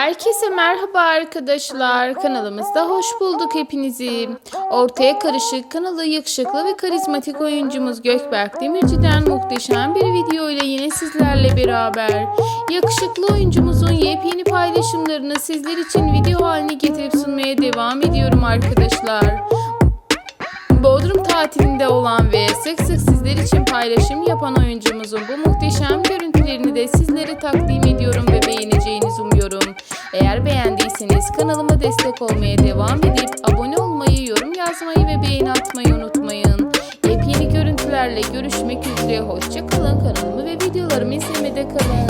Herkese merhaba arkadaşlar. Kanalımızda hoş bulduk hepinizi. Ortaya karışık kanalı yakışıklı ve karizmatik oyuncumuz Gökberk Demirci'den muhteşem bir video ile yine sizlerle beraber. Yakışıklı oyuncumuzun yepyeni paylaşımlarını sizler için video haline getirip sunmaya devam ediyorum arkadaşlar. Bodrum tatilinde olan ve sık sık sizler için paylaşım yapan oyuncumuzun bu muhteşem görüntülerini de sizlere takdim ediyorum ve beğeneceğinizi umuyorum. Eğer beğendiyseniz kanalıma destek olmaya devam edip abone olmayı, yorum yazmayı ve beğeni atmayı unutmayın. Yepyeni görüntülerle görüşmek üzere. Hoşçakalın kanalımı ve videolarımı izlemede kalın.